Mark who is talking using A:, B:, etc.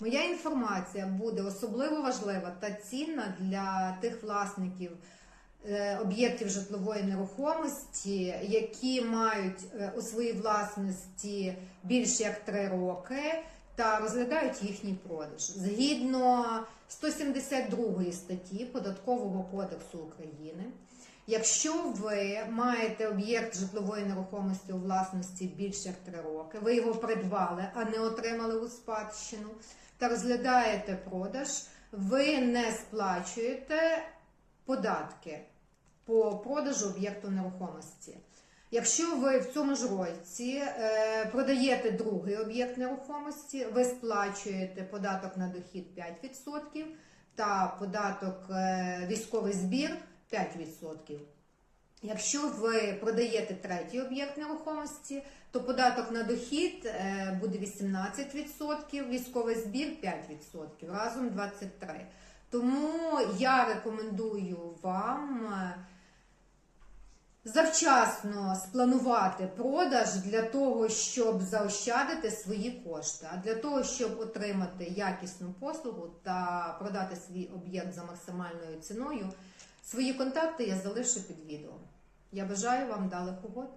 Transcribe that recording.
A: Моя інформація буде особливо важлива та цінна для тих власників е, об'єктів житлової нерухомості, які мають е, у своїй власності більше як три роки та розглядають їхній продаж. Згідно 172 статті Податкового кодексу України. Якщо ви маєте об'єкт житлової нерухомості у власності більше як 3 роки, ви його придбали, а не отримали у спадщину, та розглядаєте продаж, ви не сплачуєте податки по продажу об'єкту нерухомості. Якщо ви в цьому ж році е, продаєте другий об'єкт нерухомості, ви сплачуєте податок на дохід 5% та податок е, військовий збір 5%. Якщо ви продаєте третій об'єкт нерухомості, то податок на дохід е, буде 18%, військовий збір 5%, разом 23%. Тому я рекомендую вам е, завчасно спланувати продаж для того, щоб заощадити свої кошти, а для того, щоб отримати якісну послугу та продати свій об'єкт за максимальною ціною. Свої контакти я залишу під відео. Я бажаю вам далих угод.